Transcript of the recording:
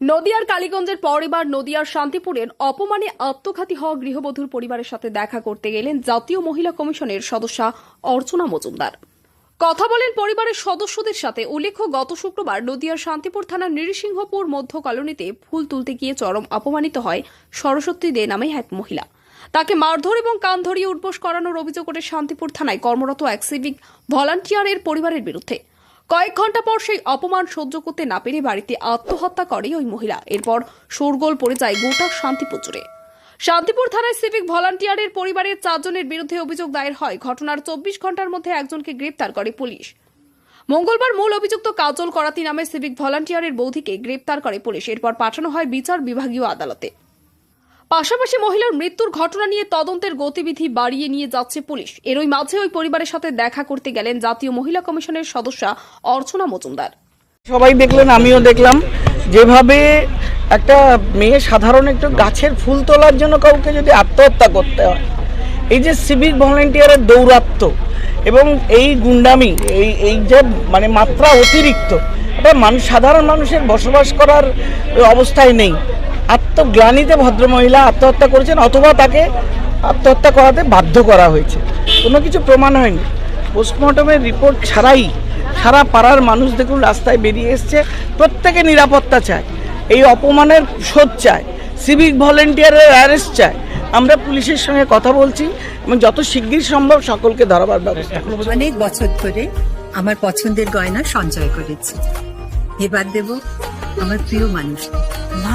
নদিয়ার কালীগঞ্জের পর এবার নদিয়ার শান্তিপুরের অপমানে আত্মঘাতী হওয়া গৃহবধূর পরিবারের সাথে দেখা করতে গেলেন জাতীয় মহিলা কমিশনের সদস্যা অর্চনা মজুমদার। কথা বলেন পরিবারের সদস্যদের সাথে। উল্লেখ্য, গত শুক্রবার নদিয়ার শান্তিপুর থানার নৃসিংহপুর মধ্য কলোনিতে ফুল তুলতে গিয়ে চরম অপমানিত হয় সরস্বতী দে নামে এক মহিলা। তাকে মারধর এবং কান ধরিয়ে উঠবোস করানোর অভিযোগ করে শান্তিপুর থানায়। কর্মরত এক সিভিক ভলান্টিয়ারের পরিবারের বিরুদ্ধে। কয়েক ঘণ্টা পর সেই অপমান সহ্য করতে না পেরে বাড়িতে আত্মহত্যা করে ওই মহিলা। এরপর শোরগোল পড়ে যায় গোটা শান্তিপুর জুড়ে। শান্তিপুর থানায় সিভিক ভলান্টিয়ারের পরিবারের চারজনের বিরুদ্ধে অভিযোগ দায়ের হয়। ঘটনার চব্বিশ ঘণ্টার মধ্যে একজনকে গ্রেপ্তার করে পুলিশ। মঙ্গলবার মূল অভিযুক্ত কাজল করাতি নামে সিভিক ভলান্টিয়ারের বৌদিকে গ্রেপ্তার করে পুলিশ। এরপর পাঠানো হয় বিচার বিভাগীয় আদালতে। পাশাপাশি মহিলার মৃত্যুর ঘটনা নিয়ে তদন্তের গতিবিধি বাড়িয়ে নিয়ে যাচ্ছে পুলিশ। এরই মাঝে ওই পরিবারের সাথে দেখা করতে গেলেন জাতীয় মহিলা কমিশনের সদস্যা অর্চনা মজুমদার। সবাই দেখলেন, আমিও দেখলাম। যেভাবে একটা মেয়ে সাধারণ একটু গাছের ফুল তোলার জন্য কাউকে যদি আত্মহত্যা করতে হয়, এই যে সিভিক ভলেন্টিয়ারের দৌরাত্ম এবং এই গুন্ডামি, এই এই যে মানে মাত্রা অতিরিক্ত, এটা মানুষ সাধারণ মানুষের বসবাস করার অবস্থায় নেই। আত্মগ্লানিতে ভদ্রমহিলা আত্মহত্যা করেছেন অথবা তাকে আত্মহত্যা করাতে বাধ্য করা হয়েছে। কোনো কিছু প্রমাণ হয়নি। পোস্টমর্টমের রিপোর্ট ছাড়াই সারা পাড়ার মানুষ দেখুন রাস্তায় বেরিয়ে এসছে। প্রত্যেকে নিরাপত্তা চায়। এই অপমানের শোধ চায়। সিভিক ভলেন্টিয়ারের অ্যারেস্ট চায়। আমরা পুলিশের সঙ্গে কথা বলছি এবং যত শিগগির সম্ভব সকলকে ধরাবার ব্যবস্থা। অনেক বছর ধরে আমার পছন্দের গয়না সঞ্চয় করেছি। এবার দেব আমার প্রিয় মানুষ না